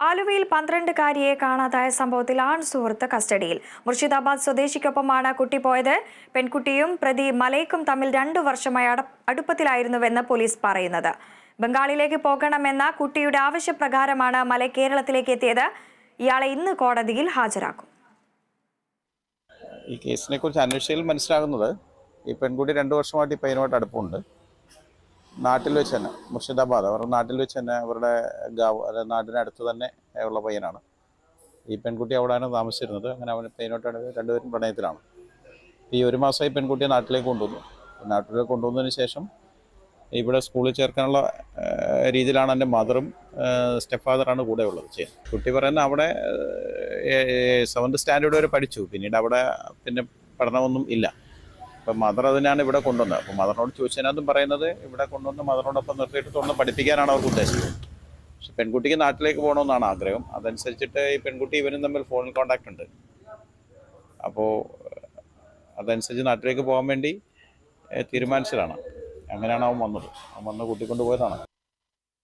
ആലുവയിൽ പന്ത്രണ്ടുകാരിയെ കാണാതായ സംഭവത്തിൽ ആൺ സുഹൃത്ത് കസ്റ്റഡിയിൽ. മുർഷിദാബാദ് സ്വദേശിക്കൊപ്പമാണ് കുട്ടി പോയത്. പെൺകുട്ടിയും പ്രതി മലയ്ക്കും തമ്മിൽ രണ്ടു വർഷമായി അട- അടുപ്പത്തിലായിരുന്നുവെന്ന് പോലീസ് പറയുന്നത്. ബംഗാളിലേക്ക് പോകണമെന്ന കുട്ടിയുടെ ആവശ്യപ്രകാരമാണ് മല കേരളത്തിലേക്ക് എത്തിയത്. ഇയാളെ ഇന്ന് കോടതിയിൽ ഹാജരാക്കും. ഈ കേസിനെ കുറിച്ച് അന്വേഷിച്ചതിൽ മനസ്സിലാകുന്നത് ഈ പെൺകുട്ടി രണ്ടു വർഷമായിട്ട് ഈ പയ്യനുമായിട്ട് അടുപ്പമുണ്ട്. നാട്ടിൽ വെച്ച് തന്നെ മുർഷിദാബാദ്. അവരുടെ നാട്ടിൽ വെച്ച് തന്നെ അവരുടെ ഗാവ് നാടിനടുത്ത് തന്നെ ഉള്ള പയ്യനാണ്. ഈ പെൺകുട്ടി അവിടെയാണ് താമസിച്ചിരുന്നത്. അങ്ങനെ അവൻ പയ്യനോട്ടാണ് രണ്ടുപേരും പ്രണയത്തിലാണ്. ഈ ഒരു മാസമായി പെൺകുട്ടിയെ നാട്ടിലേക്ക് കൊണ്ടുവന്നു. നാട്ടിലേക്ക് കൊണ്ടുവന്നതിന് ശേഷം ഇവിടെ സ്കൂളിൽ ചേർക്കാനുള്ള രീതിയിലാണ് എന്റെ മദറും സ്റ്റെപ്പ് ഫാദറാണ് കൂടെ ഉള്ളത് ചെയ്യുന്നത്. കുട്ടി പറയുന്ന അവിടെ സെവൻത് സ്റ്റാൻഡേർഡ് വരെ പഠിച്ചു. പിന്നീട് അവിടെ പിന്നെ പഠനമൊന്നും ഇല്ല. അപ്പം മദർ അതിനാണ് ഇവിടെ കൊണ്ടുവന്നത്. അപ്പം മദറിനോട് ചോദിച്ചതിനകത്തും പറയുന്നത് ഇവിടെ കൊണ്ടുവന്ന് മദറിനോടൊപ്പം നിർത്തിയിട്ട് തുടർന്ന് പഠിപ്പിക്കാനാണ് അവർക്ക് ഉദ്ദേശിച്ചത്. പക്ഷെ പെൺകുട്ടിക്ക് നാട്ടിലേക്ക് പോകണമെന്നാണ് ആഗ്രഹം. അതനുസരിച്ചിട്ട് ഈ പെൺകുട്ടി ഇവനും തമ്മിൽ ഫോണിൽ കോണ്ടാക്ട് ഉണ്ട്. അപ്പോൾ അതനുസരിച്ച് നാട്ടിലേക്ക് പോകാൻ വേണ്ടി തീരുമാനിച്ചതാണ്. അങ്ങനെയാണ് അവൻ വന്നത്. അവൻ വന്ന് കൂട്ടിക്കൊണ്ട് പോയതാണ്.